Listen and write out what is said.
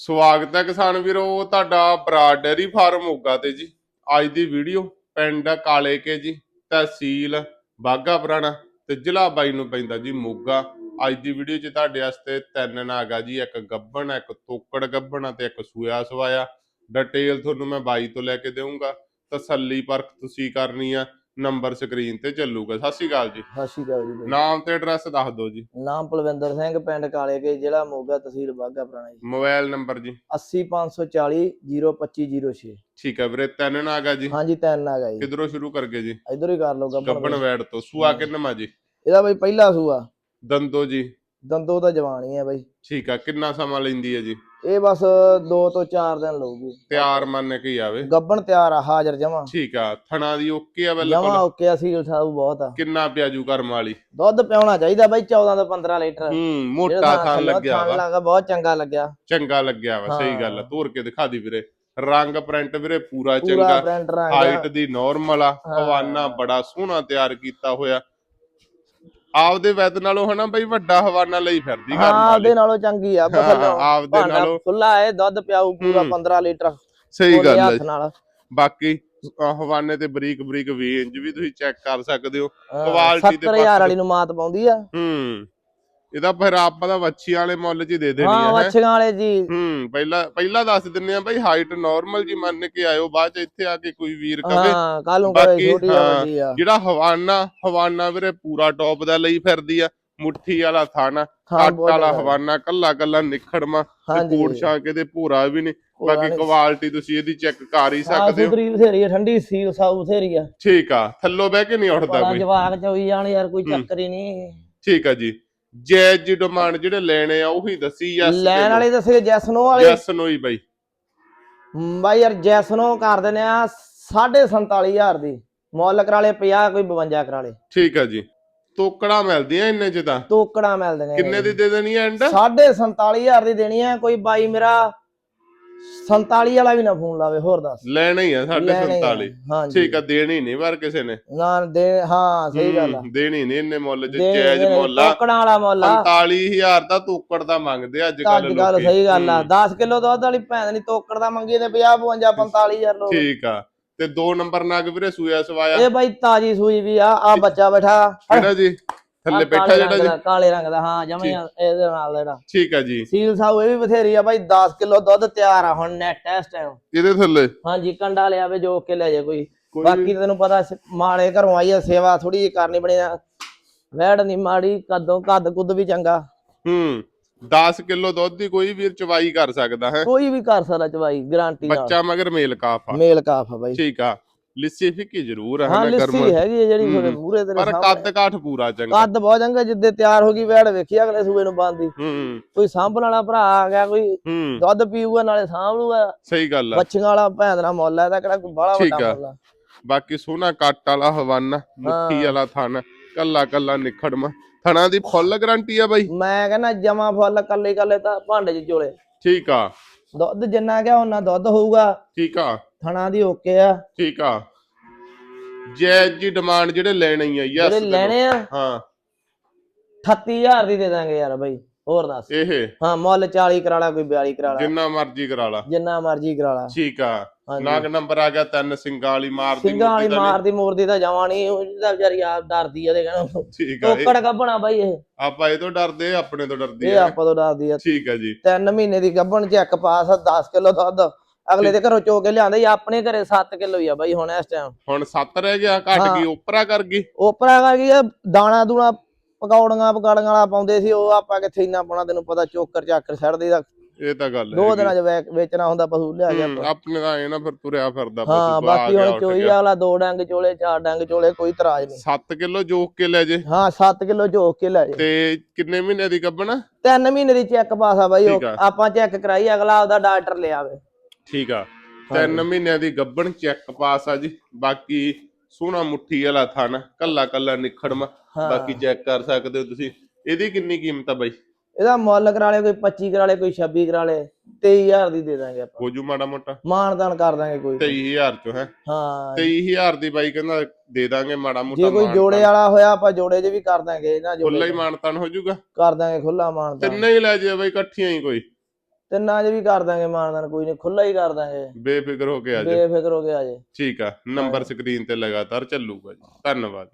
ਸਵਾਗਤ ਹੈ ਕਿਸਾਨ ਵੀਰੋ, ਤੁਹਾਡਾ ਬਰਾਡ ਡੇਅਰੀ ਫਾਰਮ ਹੋਗਾ ਤੇ ਜੀ। ਅੱਜ ਦੀ ਵੀਡੀਓ ਪਿੰਡ ਕਾਲੇ ਕੇ ਜੀ, ਤਹਿਸੀਲ ਬਾਗਾ ਪੁਰਾਣਾ ਤੇ ਜ਼ਿਲ੍ਹਾ ਬਾਈ ਨੂੰ ਪੈਂਦਾ ਜੀ ਮੋਗਾ। ਅੱਜ ਦੀ ਵੀਡੀਓ 'ਚ ਤੁਹਾਡੇ ਵਾਸਤੇ ਤਿੰਨ ਨਾਗਾ ਜੀ, ਇੱਕ ਗੱਬਣ, ਇੱਕ ਤੋਕੜ ਗੱਬਣ ਆ ਤੇ ਇੱਕ ਸੂਆ ਸਵਾਇਆ। ਡਿਟੇਲ ਤੁਹਾਨੂੰ ਮੈਂ ਬਾਈ ਤੋਂ ਲੈ ਕੇ ਦੇਵਾਂਗਾ ਤਸੱਲੀ ਪਰਖ ਤੁਸੀਂ ਕਰਨੀ ਆ। ਨੰਬਰ ਸਕਰੀਨ ਤੇ ਚੱਲੂਗਾ। ਸਤਿ ਸ਼੍ਰੀ ਅਕਾਲ ਜੀ। ਸਤਿ ਸ਼੍ਰੀ ਅਕਾਲ ਜੀ ਬਾਈ। ਨਾਮ ਤੇ ਐਡਰੈਸ ਦੱਸ ਦਿਓ ਜੀ। ਨਾਮ ਪਲਵਿੰਦਰ ਸਿੰਘ ਪਿੰਡ ਕਾਲੇ ਕੇ ਜ਼ਿਲ੍ਹਾ ਮੋਗਾ ਤਹਿਸੀਲ ਬਾਗਾ ਪੁਰਾਣਾ ਜੀ। ਮੋਬਾਈਲ ਨੰਬਰ ਜੀ। 80540 02506 ਠੀਕ ਹੈ ਵੀਰੇ ਤਿੰਨ ਨਾਗਾ ਜੀ। ਹਾਂਜੀ ਤਿੰਨ ਆ ਗਈ ਕਿਧਰੋਂ ਸ਼ੁਰੂ ਕਰਗੇ ਜੀ? ਇਧਰ ਹੀ ਕਰ ਲਓ ਗੱਬਣ ਗੱਬਣ ਵੈੜ ਤੋਂ। ਸੂਆ ਕਿੰਨਾ ਜੀ? ਇਹਦਾ ਬਾਈ ਪਹਿਲਾ ਸੂਆ। ਦੰਦੋ ਜੀ। ਦੰਦੋ ਦਾ ਜਵਾਨੀ ਹੈ ਬਾਈ। ਠੀਕ ਆ ਕਿੰਨਾ ਸਮਾਂ ਲੈਂਦੀ ਹੈ ਜੀ? ਇਹ ਬਸ 2 ਤੋਂ 4 ਦਿਨ ਲਊਗੀ। ਤਿਆਰ ਮੰਨ ਕੇ ਹੀ ਆਵੇ। ਗੱਬਣ ਤਿਆਰ ਆ ਹਾਜ਼ਰ ਜਮਾ। ਠੀਕ ਆ ਥਣਾ ਦੀ ਓਕੇ ਆ ਜਮਾ ਬਿਲਕੁਲ ਓਕੇ ਅਸੀਂ ਸਾਊ ਬਹੁਤ ਆ। ਕਿੰਨਾ ਪਿਆਜੂ ਕਰਮ ਵਾਲੀ? ਦੁੱਧ ਪਿਆਉਣਾ ਚਾਹੀਦਾ ਬਾਈ 14 ਤੋਂ 15 ਲੀਟਰ। ਹੂੰ ਮੋਟਾ ਥਾਂ ਲੱਗਿਆ ਵਾ। ਲੱਗਾ ਬਹੁਤ ਚੰਗਾ ਲੱਗਿਆ। ਚੰਗਾ ਲੱਗਿਆ ਵਾ ਸਹੀ ਗੱਲ ਆ। ਤੋਰ ਕੇ ਦਿਖਾ ਦੀ ਵੀਰੇ। ਰੰਗ ਪ੍ਰਿੰਟ ਵੀਰੇ ਪੂਰਾ ਚੰਗਾ। ਹਾਈਟ ਦੀ ਨਾਰਮਲ ਆ। ਹਵਾਨਾ ਬੜਾ ਸੋਹਣਾ ਤਿਆਰ ਕੀਤਾ ਹੋਇਆ। ਆਪਦੇ ਵੈਦ ਨਾਲੋਂ ਹਨਾ ਬਈ ਵੱਡਾ ਹਵਾਨਾ ਲਈ ਫਿਰਦੀ ਘਰ ਹਾਂ ਉਹਦੇ ਨਾਲੋਂ ਚੰਗੀ ਆ ਬਸ ਆਪਦੇ ਨਾਲੋਂ। ਖੁੱਲਾ ਹੈ ਦੁੱਧ ਪਿਆਊ ਪੂਰਾ ਹੂੰ। 15 ਲੀਟਰ। ਸਹੀ ਗੱਲ ਹੈ ਬਾਕੀ ਹਵਾਨੇ ਤੇ ਬਰੀਕ ਬਰੀਕ ਵੇਂਜ ਵੀ ਤੁਸੀਂ ਚੈੱਕ ਕਰ ਸਕਦੇ ਹੋ। Quality ਦੇ 70000 ਪੱਖ ਵਾਲੀ ਨੂੰ ਮਾਤ ਪਾਉਂਦੀ ਆ। ਹੂੰ। ਇਹਦਾ ਫਿਰ ਆਪਾਂ ਦਾ ਵੱਛੀ ਵਾਲੇ ਮੁੱਲ 'ਚ ਹੀ ਦੇ ਦੇਣੀ ਹਾਂ ਹੈ। ਵੱਛੀਆਂ ਵਾਲੇ ਜੀ। ਹੂੰ ਪਹਿਲਾਂ ਪਹਿਲਾਂ ਦੱਸ ਦਿੰਨੇ ਆ ਬਈ ਹਾਈਟ ਨਾਰਮਲ ਜੀ ਮੰਨ ਕੇ ਆਇਓ ਬਾਅਦ ਚ ਇੱਥੇ ਆ ਕੇ ਕੋਈ ਵੀਰ ਕਵੇ। ਹਾਂ ਕੱਲ ਨੂੰ ਬਾਕੀ, ਛੋਟੀ ਆ ਹਾਂ, ਵੱਡੀ ਆ। ਜਿਹੜਾ ਹਵਾਨਾ ਹਵਾਨਾ ਵੀਰੇ ਪੂਰਾ ਟੌਪ ਦਾ ਲਈ ਫਿਰਦੀ ਆ ਮੁੱਠੀ ਵਾਲਾ ਥਾਣਾ ਬਹੁਤ ਵਾਲਾ। ਹਵਾਨਾ ਕੱਲਾ ਕੱਲਾ ਨਿਖੜਮਾ ਤੇ ਕੋਟ ਛਾਂਕੇ ਕੇ ਤੇ ਭੂਰਾ ਵੀ ਨਹੀਂ। ਬਾਕੀ। ਕੁਆਲਿਟੀ ਤੁਸੀਂ ਇਹਦੀ ਚੈੱਕ ਕਰ ਹੀ ਸਕਦੇ ਹੋ। ਸੁਧਰੀ ਬਥੇਰੀ ਆ ਠੰਡੀ ਸੀਲ ਸਾਊ ਬਥੇਰੀ ਆ। ਠੀਕ ਆ ਥੱਲੋਂ ਬਹਿ ਕੇ ਨਹੀਂ ਉੱਠਦਾ ਕੋਈ। ਜਵਾਕ ਚ ਹੋਈ ਜਾਣ ਯਾਰ ਕੋਈ। ਚੱਕਰ ਹੀ ਨਹੀਂ। ਠੀਕ ਆ ਜੀ। ਜੈਜ ਜੀ ਡਿਮਾਂਡ ਜਿਹੜੇ ਲੈਣੇ ਆ ਉਹੀ ਦੱਸੀ ਯੈਸ ਲੈਣ ਵਾਲੇ ਦੱਸੇ ਜੈਸਨੋ ਵਾਲੇ? ਯੈਸ ਨੋ ਹੀ ਬਈ। ਬਾਈ ਯਾਰ ਜੈਸਨੋ ਕਰ ਦਿੰਦੇ ਆ 47500 ਦੀ। ਮੁੱਲ ਕਰਾ ਲੇ 50 ਕੋਈ 52 ਕਰਾ ਲੇ ਠੀਕ ਆ ਜੀ। ਤੋਕੜਾ ਮਿਲਦੀਆਂ ਇੰਨੇ ਚ ਤਾਂ? ਤੋਕੜਾ ਮਿਲਦੇ ਨੇ। ਕਿੰਨੇ ਦੀ ਦੇ ਦੇਣੀ ਐ ਐਂਡ 47500 ਦੀ ਦੇਣੀ ਆ ਕੋਈ ਬਾਈ ਮੇਰਾ 47 ਵਾਲਾ ਵੀ ਨਾ ਫੋਨ ਲਾਵੇ ਹੋਰ ਦੱਸ। ਲੈਣਾ ਹੀ ਆ ਲੈਣੇ ਆ। 47 ਹਾਂਜੀ। ਠੀਕ ਆ ਦੇਣੀ ਨਹੀਂ ਵਾਰ ਕਿਸੇ ਨੇ। ਨਾ ਦੇ ਹਾਂ ਸਹੀ ਗੱਲ ਆ। ਦੇਣੀ ਨਹੀਂ ਇੰਨੇ ਮੁੱਲ ਚ ਜਾਇਜ਼ ਮੁੱਲ ਆ। ਤੋਕੜਾਂ ਵਾਲਾ ਮੁੱਲ ਆ। 45000 ਦਾ ਤੋਕੜ ਦਾ ਮੰਗਦੇ ਅੱਜ ਕੱਲ ਅੱਜ ਗੱਲ ਸਹੀ ਗੱਲ ਆ। 10 ਕਿਲੋ ਦੁੱਧ ਵਾਲੀ ਭੈਣ ਨਹੀਂ ਤੋਕੜ ਦਾ ਮੰਗੀ ਤੇ 50 52 45000 ਲੋਕ। ਠੀਕ ਆ। ਤੇ ਦੋ ਨੰਬਰ ਨਗ ਵੀਰੇ ਸੂਆ ਸਵਾਇਆ। ਇਹ ਬਾਈ ਤਾਜੀ ਸੂਈ ਵੀ ਆ ਆ ਬੱਚਾ ਬੈਠਾ। ਕਿਹੜਾ ਜੀ? ਥੱਲੇ ਬੈਠਾ ਜਿਹੜਾ ਜੀ। ਕਾਲੇ ਰੰਗ ਦਾ ਹਾਂ ਜਮੇ ਇਹਦੇ ਨਾਲ ਜਿਹੜਾ ਠੀਕ ਆ ਜੀ। ਸੀਲ ਸਾਊ ਇਹ ਵੀ ਬਥੇਰੀ ਆ ਬਾਈ 10 ਕਿਲੋ ਦੁੱਧ ਤਿਆਰ ਆ ਹੁਣ ਨੈਟ ਟੈਸਟ ਹੈ ਇਹਦੇ ਥੱਲੇ? ਹਾਂਜੀ ਕੰਡਾ ਲਿਆ ਵੇ ਜੋ ਕੇ ਲੈ ਜਾ ਕੋਈ। ਬਾਕੀ ਤੈਨੂੰ ਪਤਾ ਮਾੜੇ ਘਰੋਂ ਆਈ ਆ ਸੇਵਾ ਥੋੜੀ ਜਿਹੀ ਕਰਨੀ ਬਣੀ ਆ। ਵੈੜ ਨਹੀਂ ਮਾੜੀ ਕਦੋਂ ਕੱਦ ਕੁੱਦ ਵੀ ਚੰਗਾ। ਹੂੰ 10 ਕਿਲੋ ਦੁੱਧ ਦੀ ਕੋਈ ਵੀਰ ਚਵਾਈ ਕਰ ਸਕਦਾ ਹੈ। ਕੋਈ ਵੀ ਕਰ ਸਕਦਾ ਚਵਾਈ ਗਾਰੰਟੀ ਨਾਲ। ਬੱਚਾ ਮਗਰ ਮੇਲ ਕਾਫ ਆ। ਮੇਲ ਕਾਫ ਆ ਬਾਈ। ਠੀਕ ਆ। ਲਿੱਸੀ ਫਿੱਕੀ ਜ਼ਰੂਰ ਆ ਹਾਂ ਹਨਾ ਕਰਮ ਲਿੱਸੀ ਹੈਗੀ ਜਿਹੜੀ ਹੂੰ। ਤੁਹਾਡੇ ਮੂਹਰੇ ਤੇਰੇ ਪਰ ਕੱਦ ਕਾਠ ਪੂਰਾ ਚੰਗਾ। ਕੱਦ ਬਹੁਤ ਚੰਗਾ ਜਿੱਦੇ ਤਿਆਰ ਹੋ ਗਈ ਵੈੜ ਵੇਖੀ ਅਗਲੇ ਸੂਏ ਨੂੰ ਬੰਦੀ ਹੂੰ। ਕੋਈ ਸਾਂਭਣ ਵਾਲਾ ਭਰਾ ਆ ਗਿਆ ਕੋਈ ਹੂੰ। ਦੁੱਧ ਪੀਊਗਾ ਨਾਲੇ ਸਾਂਭ ਲੂਗਾ ਸਹੀ ਗੱਲ ਆ। ਬੱਚੀਆਂ ਵਾਲਾ ਭੈਣ ਦਾ ਮੁੱਲ ਹੈ ਇਹਦਾ ਕਿਹੜਾ ਕੋਈ ਠੀਕ ਵੱਡਾ। ਮੁੱਲ ਆ। ਬਾਕੀ ਸੋਹਣਾ ਕੱਟ ਵਾਲਾ ਹਵਾਨਾ ਮੁੱਠੀ ਹਾਂ। ਵਾਲਾ ਥਣ ਕੱਲਾ ਕੱਲਾ ਨਿਖੜਮਾ ਥਣਾ ਦੀ ਫੁੱਲ ਗਾਰੰਟੀ ਆ ਬਾਈ। ਮੈਂ ਕਹਿੰਦਾ ਜਮਾ ਫੁੱਲ ਕੱਲੇ ਕੱਲੇ ਤਾਂ ਭਾਂਡੇ 'ਚ ਚੋਲੇ। ਠੀਕ ਆ। ਦੁੱਧ ਜਿੰਨਾ ਗਿਆ ਉਹਨਾਂ ਦੁੱਧ ਹੋਊਗਾ। ਠੀਕ ਆ। ਥਣਾ ਦੀ ਓਕੇ ਆ। ਠੀਕ ਆ। ਜੈਜ ਜੀ ਡਿਮਾਂਡ ਜਿਹੜੇ ਲੈਣੇ ਹੀ ਆ ਯੈਸ ਜਿਹੜੇ ਲੈਣੇ ਆ? ਹਾਂ। 38000 ਦੀ ਦੇ ਦਾਂਗੇ ਯਾਰ ਬਾਈ ਹੋਰ ਦੱਸ। ਇਹ? ਹਾਂ ਮੁੱਲ 40 ਕਰਾ ਲਾ ਕੋਈ 42 ਕਰਾ ਲਾ। ਜਿੰਨਾ ਮਰਜ਼ੀ ਕਰਾ ਲਾ। ਜਿੰਨਾ ਮਰਜ਼ੀ ਕਰਾ ਲਾ। ਠੀਕ ਆ। ਨਾਗ ਨੰਬਰ ਆ ਗਿਆ ਤਿੰਨ ਸਿੰਘਾਂ ਵਾਲੀ ਮਾਰਦੀ ਸਿੰਘਾਂ ਵਾਲੀ ਮਾਰਦੀ ਮੂਰਦੀ ਤਾਂ ਜਮਾ ਨਹੀਂ ਉਹਦਾ ਵਿਚਾਰੀ ਆਪ ਡਰਦੀ ਆ ਤੇ ਕਹਿੰਦਾ। ਠੀਕ ਆ ਇਹ- ਟੋਕੜ ਗੱਭਣਾ ਬਾਈ ਇਹ। ਆਪਾਂ ਇਹ ਤੋਂ ਡਰਦੇ ਆਪਣੇ ਤੋਂ ਡਰਦੀ ਇਹ ਆ ਆਪਾਂ ਤੋਂ ਡਰਦੀ ਆ। ਠੀਕ ਆ ਜੀ। ਤਿੰਨ ਮਹੀਨੇ ਦੀ ਗੱਭਣ ਚੈੱਕ ਪਾਸ 10 ਕਿਲੋ ਦੁੱਧ। ਅਗਲੇ ਦੇ ਘਰੋਂ ਚੋ ਕੇ ਲਿਆਂਦੇ ਸੀ, ਆਪਣੇ ਘਰੇ 7 ਕਿਲੋ ਹੀ ਆ ਬਾਈ ਹੁਣ ਇਸ ਟਾਈਮ ਹੁਣ 7 ਰਹਿ ਗਿਆ ਘਟ ਹਾਂ। ਗਈ ਉਪਰਾ ਕਰ ਗਈ? ਉਪਰਾ ਕਰ ਗਈ ਦਾਣਾ ਦੂਣਾ ਪਕੌੜੀਆਂ ਪਕਾੜੀਆਂ ਵਾਲਾ ਪਾਉਂਦੇ ਸੀ ਉਹ ਆਪਾਂ ਕਿੱਥੇ ਇੰਨਾ ਪਾਉਣਾ ਤੈਨੂੰ ਪਤਾ ਚੋਕਰ ਚਾਕਰ ਛੱਡ ਦੇਦਾ ਇਹ ਤਾਂ ਗੱਲ ਦੋ। ਦਿਨਾਂ ਚ ਵੇਚਣਾ ਹੁੰਦਾ ਪਸ਼ੂ ਲਿਆ ਗਿਆ ਆਪਣੇ ਦਾ ਇਹ ਨਾ ਫਿਰ ਤੁਰਿਆ ਫਿਰਦਾ ਹਾਂ ਬਾਕੀ ਹੁਣ ਚੋਈ ਵਾਲਾ ਦੋ ਡੰਗ ਚੋਲੇ ਚਾਰ ਡੰਗ ਚੋਲੇ ਕੋਈ ਇਤਰਾਜ਼ ਨਹੀਂ। 7 ਕਿਲੋ ਜੋਕ ਕੇ ਲੈ ਜੇ। ਹਾਂ 7 ਕਿਲੋ ਝੋਕ ਕੇ ਲੈ ਜੇ। ਤੇ ਕਿੰਨੇ ਮਹੀਨੇ ਦੀ ਗੱਬਣ ਤਿੰਨ ਮਹੀਨੇ ਦੀ ਚੈੱਕ ਪਾਸ ਆ ਬਾਈ ਉਹ ਠੀਕ ਆ। ਆਪਾਂ ਚੈੱਕ ਕਰਾਈ ਅਗਲਾ ਆਪਦਾ ਡਾਕਟਰ ਲਿਆਵੇ। ਠੀਕ ਆ। ਤਿੰਨ ਮਹੀਨਿਆਂ ਦੀ ਗੱਬਣ ਚੈੱਕ ਪਾਸ ਆ ਜੀ। ਬਾਕੀ ਸੋਹਣਾ ਮੁੱਠੀ ਵਾਲਾ ਥਣ ਕੱਲਾ ਕੱਲਾ ਨਿਖੜਮਾ। ਬਾਕੀ ਚੈੱਕ ਕਰ ਸਕਦੇ ਹੋ ਤੁਸੀਂ। ਇਹਦੀ ਕਿੰਨੀ ਕੀਮਤ ਆ ਬਾਈ? ਇਹਦਾ ਮੁੱਲ ਕਰਾ ਲੇ ਕੋਈ 25 ਕਰਾ ਲੇ ਕੋਈ 26 ਕਰਾ ਲੇ 23000 ਦੀ ਦੇ ਦਾਂਗੇ ਆਪਾਂ। ਹੋ ਜੂ ਮਾੜਾ ਮੋਟਾ। ਮਾਨਦਾਨ ਕਰ ਦਾਂਗੇ ਕੋਈ 23000 ਚੋਂ ਹੈ? ਹਾਂ। 23000 ਦੀ ਬਾਈ ਕਹਿੰਦਾ ਦੇ ਦਾਂਗੇ ਮਾੜਾ ਮੋਟਾ ਜੇ ਕੋਈ ਜੋੜੇ। ਵਾਲਾ ਹੋਇਆ ਆਪਾਂ ਜੋੜੇ 'ਚ ਵੀ ਕਰ ਦਾਂਗੇ ਨਾ ਖੁੱਲਾ ਜੋੜੇ ਹੀ ਮਾਨਤਾਨ ਹੋ ਜੂਗਾ। ਕਰ ਦਾਂਗੇ ਖੁੱਲਾ ਮਾਨਦਾਨ। ਤਿੰਨੇ ਹੀ ਲੈ ਜੇ ਬਾਈ ਇਕੱਠੀਆਂ ਹੀ ਕੋਈ। ਤਿੰਨਾਂ 'ਚ ਵੀ ਕਰ ਦਾਂਗੇ ਮਾਨਦਾਨ ਕੋਈ ਨਹੀਂ ਖੁੱਲਾ ਹੀ ਕਰ ਦਾਂਗੇ। ਬੇਫਿਕਰ ਹੋ ਕੇ ਆ ਜਾਓ। ਬੇਫਿਕਰ ਹੋ ਕੇ ਆ ਜੇ ਠੀਕ ਆ ਨੰਬਰ ਸਕਰੀਨ ਤੇ ਲਗਾਤਾਰ ਚੱਲੂਗਾ ਜੀ। ਧੰਨਵਾਦ।